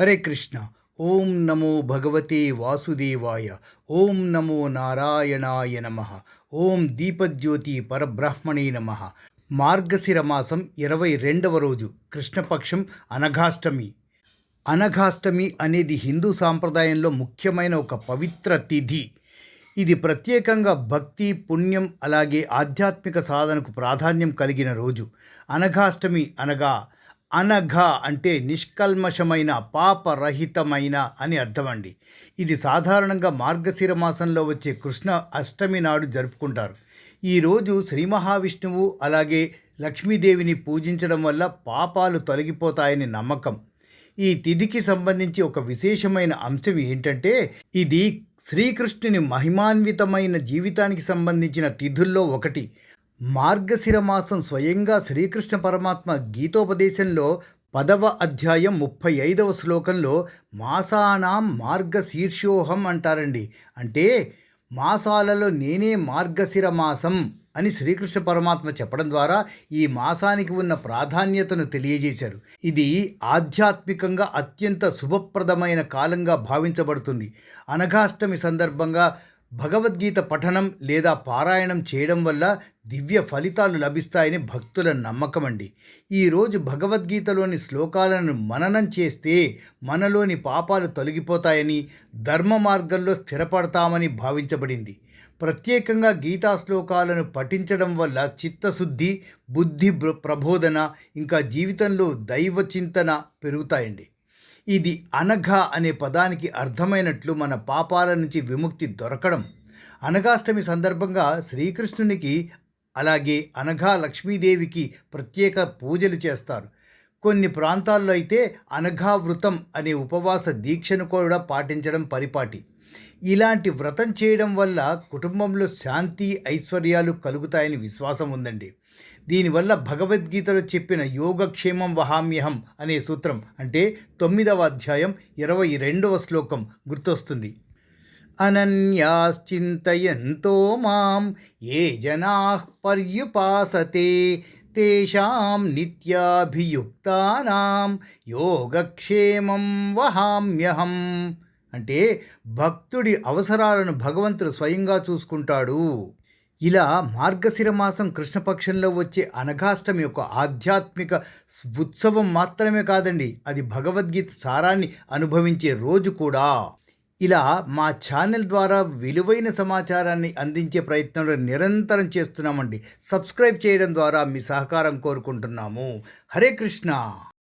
హరే కృష్ణ. ఓం నమో భగవతే వాసుదేవాయ. ఓం నమో నారాయణాయ నమ. ఓం దీపజ్యోతి పరబ్రహ్మణే నమ. మార్గశిర మాసం ఇరవై రెండవ రోజు. కృష్ణపక్షం అనఘాష్టమి. అనఘాష్టమి అనేది హిందూ సాంప్రదాయంలో ముఖ్యమైన ఒక పవిత్ర తిథి. ఇది ప్రత్యేకంగా భక్తి పుణ్యం అలాగే ఆధ్యాత్మిక సాధనకు ప్రాధాన్యం కలిగిన రోజు. అనఘాష్టమి అనగా అనఘ అంటే నిష్కల్మషమైన పాపరహితమైన అని అర్థమండి. ఇది సాధారణంగా మార్గశిర మాసంలో వచ్చే కృష్ణ అష్టమి నాడు జరుపుకుంటారు. ఈరోజు శ్రీ మహావిష్ణువు అలాగే లక్ష్మీదేవిని పూజించడం వల్ల పాపాలు తొలగిపోతాయని నమ్మకం. ఈ తిథికి సంబంధించి ఒక విశేషమైన అంశం ఏంటంటే ఇది శ్రీకృష్ణుని మహిమాన్వితమైన జీవితానికి సంబంధించిన తిథుల్లో ఒకటి. మార్గశిర మాసం స్వయంగా శ్రీకృష్ణ పరమాత్మ గీతోపదేశంలో పదవ అధ్యాయం ముప్పై ఐదవ శ్లోకంలో మాసానాం మార్గశీర్షోహం అంటారండి. అంటే మాసాలలో నేనే మార్గశిర మాసం అని శ్రీకృష్ణ పరమాత్మ చెప్పడం ద్వారా ఈ మాసానికి ఉన్న ప్రాధాన్యతను తెలియజేశారు. ఇది ఆధ్యాత్మికంగా అత్యంత శుభప్రదమైన కాలంగా భావించబడుతుంది. అనఘాష్టమి సందర్భంగా భగవద్గీత పఠనం లేదా పారాయణం చేయడం వల్ల దివ్య ఫలితాలు లభిస్తాయని భక్తుల నమ్మకం అండి ఈరోజు భగవద్గీతలోని శ్లోకాలను మననం చేస్తే మనలోని పాపాలు తొలగిపోతాయని ధర్మ మార్గంలో స్థిరపడతామని భావించబడింది. ప్రత్యేకంగా గీతా శ్లోకాలను పఠించడం వల్ల చిత్తశుద్ధి బుద్ధి ప్రబోధన ఇంకా జీవితంలో దైవ చింతన పెరుగుతాయండి. ఇది అనఘ అనే పదానికి అర్థమైనట్లు మన పాపాల నుంచి విముక్తి దొరకడం. అనగాష్టమి సందర్భంగా శ్రీకృష్ణునికి అలాగే అనఘా లక్ష్మీదేవికి ప్రత్యేక పూజలు చేస్తారు. కొన్ని ప్రాంతాల్లో అయితే అనఘావృతం అనే ఉపవాస దీక్షను కూడా పాటించడం పరిపాటి. ఇలాంటి వ్రతం చేయడం వల్ల కుటుంబంలో శాంతి ఐశ్వర్యాలు కలుగుతాయని విశ్వాసం ఉందండి. దీనివల్ల భగవద్గీతలో చెప్పిన యోగక్షేమం వహామ్యహం అనే సూత్రం అంటే తొమ్మిదవ అధ్యాయం ఇరవై రెండవ శ్లోకం గుర్తొస్తుంది. అనన్యాశ్చింతయంతో మాం ఏ జనా పర్యుపాసతే తేషాం నిత్యాభియుక్తానాం యోగక్షేమం వహామ్యహం. అంటే భక్తుడి అవసరాలను భగవంతుడు స్వయంగా చూసుకుంటాడు. ఇలా మార్గశిర మాసం కృష్ణపక్షంలో వచ్చే అనఘాష్టమి యొక్క ఆధ్యాత్మిక ఉత్సవం మాత్రమే కాదండి అది భగవద్గీత సారాన్ని అనుభవించే రోజు కూడా. ఇలా మా ఛానల్ ద్వారా విలువైన సమాచారాన్ని అందించే ప్రయత్నంలో నిరంతరం చేస్తున్నామండి. సబ్స్క్రైబ్ చేయడం ద్వారా మీ సహకారం కోరుకుంటున్నాము. హరే కృష్ణ!